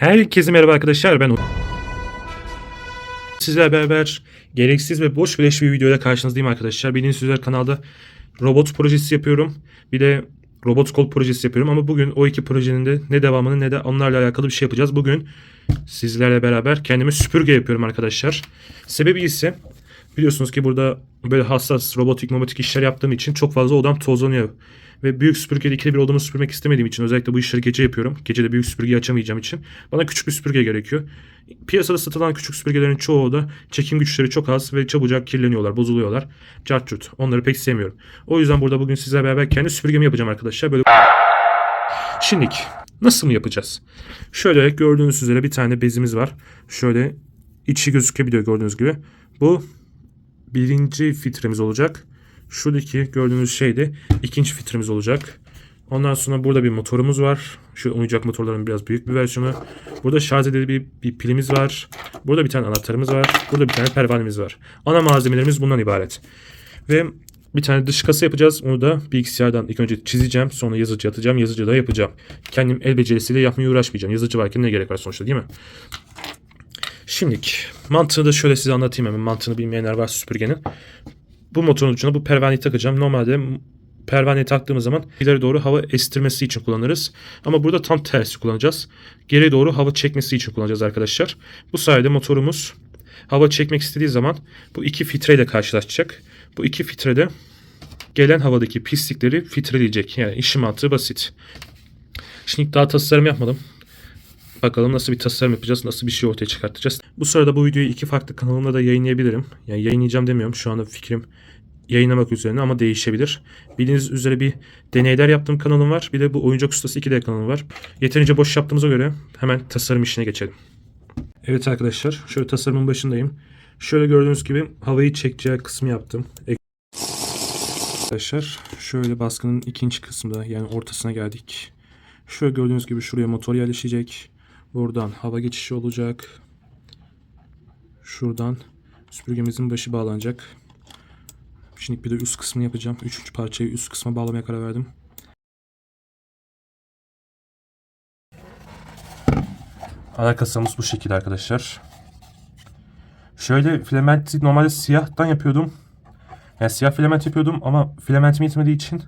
Herkese merhaba arkadaşlar ben Sizlerle beraber gereksiz ve boş beleş bir videoyla karşınızdayım arkadaşlar. Bildiğiniz üzere kanalda robot projesi yapıyorum. Bir de robot kol projesi yapıyorum ama bugün o iki projenin de ne devamını ne de onlarla alakalı bir şey yapacağız. Bugün sizlerle beraber kendime süpürge yapıyorum arkadaşlar. Sebebi ise biliyorsunuz ki burada böyle hassas robotik robotik işler yaptığım için çok fazla odam tozlanıyor. Ve büyük süpürgeyle ikili bir odamı süpürmek istemediğim için özellikle bu işleri gece yapıyorum. Gece de büyük süpürgeyi açamayacağım için bana küçük bir süpürge gerekiyor. Piyasada satılan küçük süpürgelerin çoğu da çekim güçleri çok az ve çabucak kirleniyorlar, bozuluyorlar. Cart curt. Onları pek sevmiyorum. O yüzden burada bugün sizlerle beraber kendi süpürgemi yapacağım arkadaşlar. Böyle Şimdilik nasıl mı yapacağız? Şöyle gördüğünüz üzere bir tane bezimiz var. Şöyle içi gözükebiliyor gördüğünüz gibi. Bu birinci filtremiz olacak. Şuradaki gördüğünüz şey de ikinci filtremiz olacak. Ondan sonra burada bir motorumuz var. Şu oyuncak motorların biraz büyük bir versiyonu. Burada şarj edilebilir bir, bir pilimiz var. Burada bir tane anahtarımız var. Burada bir tane pervanemiz var. Ana malzemelerimiz bundan ibaret. Ve bir tane dış kasa yapacağız. Onu da bilgisayardan ilk önce çizeceğim. Sonra yazıcı atacağım. Yazıcı da yapacağım. Kendim el becerisiyle yapmaya uğraşmayacağım. Yazıcı varken ne gerek var sonuçta değil mi? Şimdilik mantığını da şöyle size anlatayım hemen. Mantığını bilmeyenler var süpürgenin. Bu motorun ucuna bu pervaneyi takacağım. Normalde pervaneyi taktığımız zaman ileri doğru hava estirmesi için kullanırız. Ama burada tam tersi kullanacağız. Geri doğru hava çekmesi için kullanacağız arkadaşlar. Bu sayede motorumuz hava çekmek istediği zaman bu iki filtreyle karşılaşacak. Bu iki filtrede gelen havadaki pislikleri filtreleyecek. Yani işi mantığı basit. Şimdi daha tasarım yapmadım. Bakalım nasıl bir tasarım yapacağız, nasıl bir şey ortaya çıkartacağız. Bu sırada bu videoyu iki farklı kanalımda da yayınlayabilirim. Yani yayınlayacağım demiyorum. Şu anda fikrim yayınlamak üzerine ama değişebilir. Bildiğiniz üzere bir deneyler yaptığım kanalım var. Bir de bu Oyuncak Ustası 2D kanalım var. Yeterince boş yaptığımıza göre hemen tasarım işine geçelim. Evet arkadaşlar, şöyle tasarımın başındayım. Şöyle gördüğünüz gibi havayı çekeceği kısmı yaptım. Arkadaşlar şöyle baskının ikinci kısmında yani ortasına geldik. Şöyle gördüğünüz gibi şuraya motor yerleşecek. Buradan hava geçişi olacak. Şuradan süpürgemizin başı bağlanacak. Şimdi bir de üst kısmını yapacağım. Üçüncü parçayı üst kısma bağlamaya karar verdim. Ana kasamız bu şekilde arkadaşlar. Şöyle filamenti normalde siyahtan yapıyordum. Yani siyah filament yapıyordum ama filamentim yetmediği için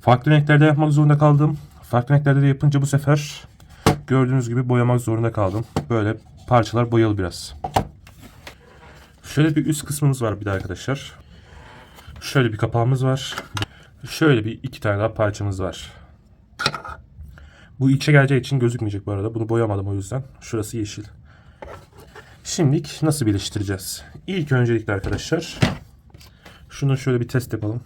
farklı renklerde yapmak zorunda kaldım. Farklı renklerde de yapınca bu sefer gördüğünüz gibi boyamak zorunda kaldım. Böyle parçalar boyalı biraz. Şöyle bir üst kısmımız var bir de arkadaşlar. Şöyle bir kapağımız var. Şöyle bir iki tane daha parçamız var. Bu içe geleceği için gözükmeyecek bu arada. Bunu boyamadım o yüzden. Şurası yeşil. Şimdilik nasıl birleştireceğiz? İlk öncelikle arkadaşlar şunu şöyle bir test yapalım.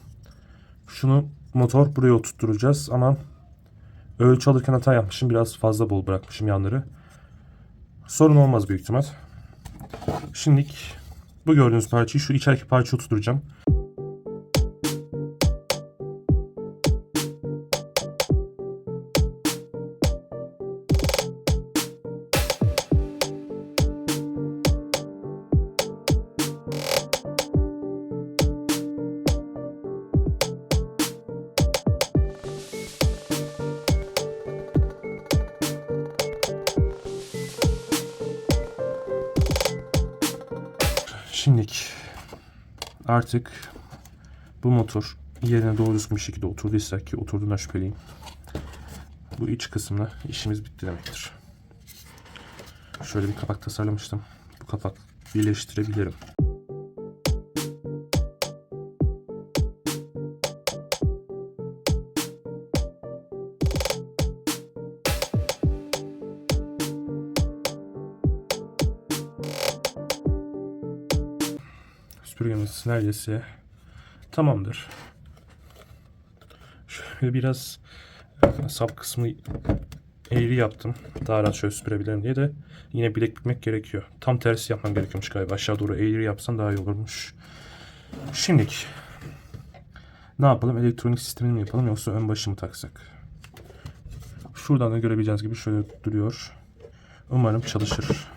Şunu motor buraya oturtturacağız ama ölçü alırken hata yapmışım. Biraz fazla bol bırakmışım yanları. Sorun olmaz büyük ihtimal. Şimdilik bu gördüğünüz parçayı şu içeriki parçaya oturtacağım. Artık bu motor yerine doğru düzgün bir şekilde oturduysa ki oturduğuna şüpheliyim. Bu iç kısımla işimiz bitti demektir. Şöyle bir kapak tasarlamıştım. Bu kapak birleştirebilirim. Süpürgemiz neredeyse tamamdır. Şöyle biraz e, sap kısmı eğri yaptım. Daha rahat şöyle süpürebilirim diye de yine bilek bükmek gerekiyor. Tam tersi yapmam gerekiyormuş galiba. Aşağı doğru eğri yapsan daha iyi olurmuş. Şimdilik ne yapalım? Elektronik sistemini mi yapalım yoksa ön başı mı taksak? Şuradan da görebileceğiniz gibi şöyle duruyor. Umarım çalışır.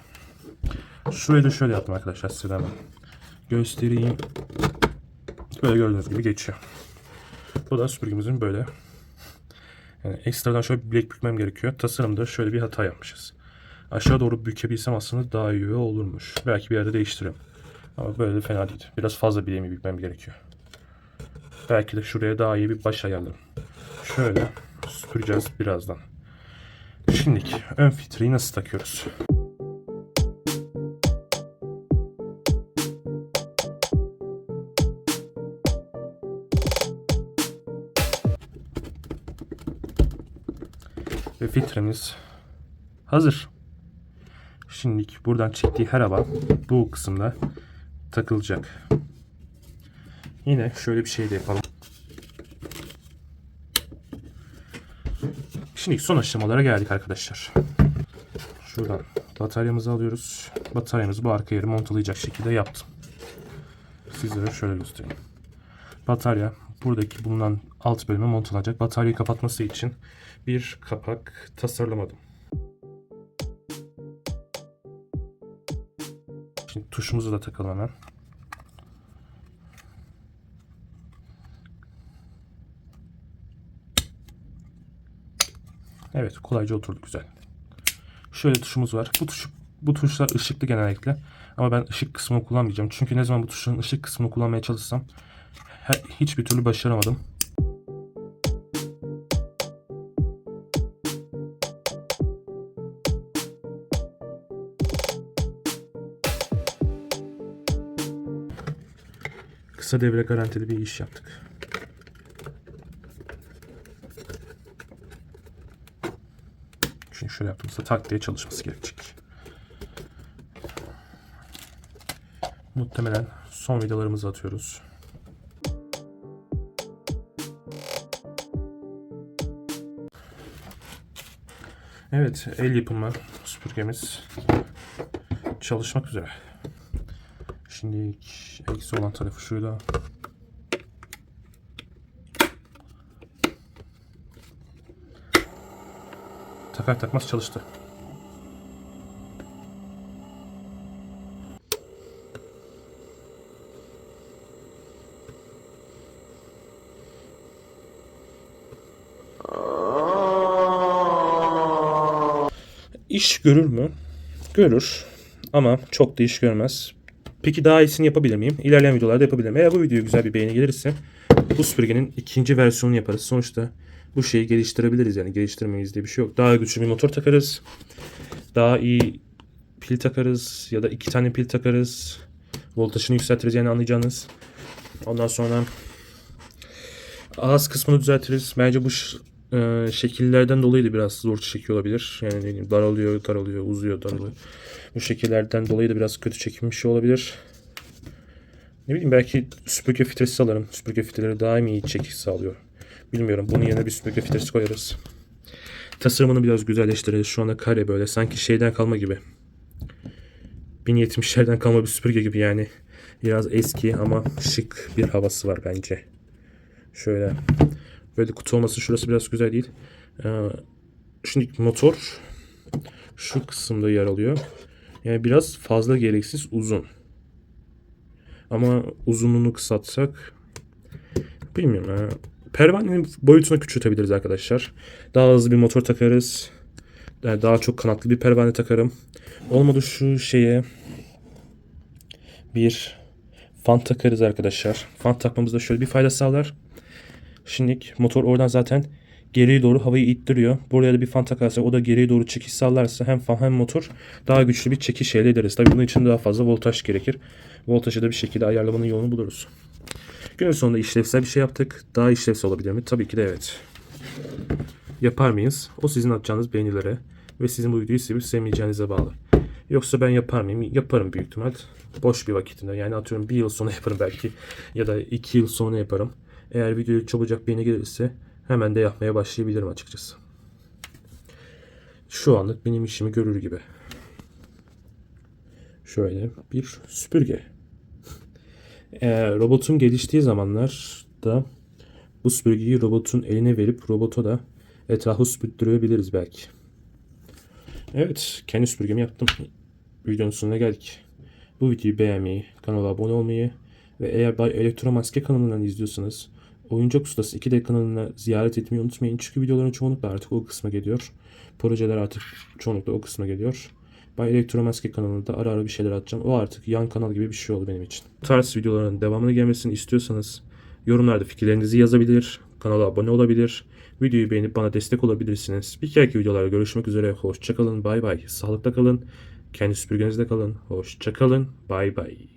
Şurayı da şöyle yaptım arkadaşlar size hemen göstereyim. Böyle gördüğünüz gibi geçiyor. Bu da süpürgemizin böyle. Yani ekstradan şöyle bir bilek bükmem gerekiyor. Tasarımda şöyle bir hata yapmışız. Aşağı doğru bükebilsem aslında daha iyi olurmuş. Belki bir yerde değiştiririm. Ama böyle de fena değil. Biraz fazla bileğimi bükmem gerekiyor. Belki de şuraya daha iyi bir baş ayarlarım. Şöyle süpüreceğiz birazdan. Şimdiki ön filtreyi nasıl takıyoruz? Ve filtremiz hazır. Şimdi buradan çektiği her hava bu kısımda takılacak. Yine şöyle bir şey de yapalım. Şimdi son aşamalara geldik arkadaşlar. Şuradan bataryamızı alıyoruz. Bataryamızı bu arka yere montalayacak şekilde yaptım. Sizlere şöyle göstereyim. Batarya buradaki bulunan alt bölüme montalanacak. Bataryayı kapatması için bir kapak tasarlamadım. Şimdi tuşumuzu da takalım hemen. Evet kolayca oturdu güzel. Şöyle tuşumuz var. Bu tuş bu tuşlar ışıklı genellikle. Ama ben ışık kısmını kullanmayacağım. Çünkü ne zaman bu tuşun ışık kısmını kullanmaya çalışsam hiçbir türlü başaramadım. Kısa devre garantili bir iş yaptık. Şimdi şöyle yaptığımızda tak diye çalışması gerekecek. Muhtemelen son vidalarımızı atıyoruz. Evet, el yapımı süpürgemiz çalışmak üzere. Şimdi eksi olan tarafı şurada. Takar takmaz çalıştı. İş görür mü? Görür. Ama çok da iş görmez. Peki daha iyisini yapabilir miyim? İlerleyen videolarda yapabilirim. Eğer bu video güzel bir beğeni gelirse bu süpürgenin ikinci versiyonunu yaparız. Sonuçta bu şeyi geliştirebiliriz yani geliştirmeyiz diye bir şey yok. Daha güçlü bir motor takarız. Daha iyi pil takarız ya da iki tane pil takarız. Voltajını yükseltiriz yani anlayacağınız. Ondan sonra ağız kısmını düzeltiriz. Bence bu e, şekillerden dolayı da biraz zor çekiyor olabilir. Yani ne bileyim daralıyor, daralıyor, uzuyor, daralıyor. Bu şekillerden dolayı da biraz kötü çekilmiş olabilir. Ne bileyim belki süpürge filtresi alırım. Süpürge filtreleri daha mı iyi çekiş sağlıyor. Bilmiyorum. Bunun yerine bir süpürge filtresi koyarız. Tasarımını biraz güzelleştiririz. Şu anda kare böyle. Sanki şeyden kalma gibi. 1070'lerden kalma bir süpürge gibi yani. Biraz eski ama şık bir havası var bence. Şöyle. Böyle kutu olması şurası biraz güzel değil. Ee, şimdi motor şu kısımda yer alıyor. Yani biraz fazla gereksiz uzun. Ama uzunluğunu kısaltsak bilmiyorum. Ya. Pervanenin boyutunu küçültebiliriz arkadaşlar. Daha hızlı bir motor takarız. Yani daha çok kanatlı bir pervane takarım. Olmadı şu şeye bir fan takarız arkadaşlar. Fan takmamızda şöyle bir fayda sağlar. Şimdi motor oradan zaten geriye doğru havayı ittiriyor. Buraya da bir fan takarsak o da geriye doğru çekiş sağlarsa hem fan hem motor daha güçlü bir çekiş elde ederiz. Tabii bunun için daha fazla voltaj gerekir. Voltajı da bir şekilde ayarlamanın yolunu buluruz. Günün sonunda işlevsel bir şey yaptık. Daha işlevsel olabilir mi? Tabii ki de evet. Yapar mıyız? O sizin atacağınız beğenilere ve sizin bu videoyu sevip sevmeyeceğinize bağlı. Yoksa ben yapar mıyım? Yaparım büyük ihtimal. Boş bir vakitinde. Yani atıyorum bir yıl sonra yaparım belki. Ya da iki yıl sonra yaparım. Eğer videoya çabucak beğeni gelirse hemen de yapmaya başlayabilirim açıkçası. Şu anlık benim işimi görür gibi. Şöyle bir süpürge. Eğer robotum geliştiği zamanlarda bu süpürgeyi robotun eline verip robota da etrafı süpürttürebiliriz belki. Evet, kendi süpürgemi yaptım. Videonun sonuna geldik. Bu videoyu beğenmeyi, kanala abone olmayı ve eğer Bay Elektromaske kanalından izliyorsanız Oyuncak Ustası 2D kanalına ziyaret etmeyi unutmayın. Çünkü videoların çoğunlukla artık o kısma geliyor. Projeler artık çoğunlukla o kısma geliyor. Bay Elektromaske kanalında ara ara bir şeyler atacağım. O artık yan kanal gibi bir şey oldu benim için. Bu tarz videoların devamını gelmesini istiyorsanız yorumlarda fikirlerinizi yazabilir, kanala abone olabilir, videoyu beğenip bana destek olabilirsiniz. Bir sonraki videolarda görüşmek üzere. Hoşçakalın, bay bay. Sağlıkla kalın. Kendi süpürgenizde kalın. Hoşçakalın, bay bay.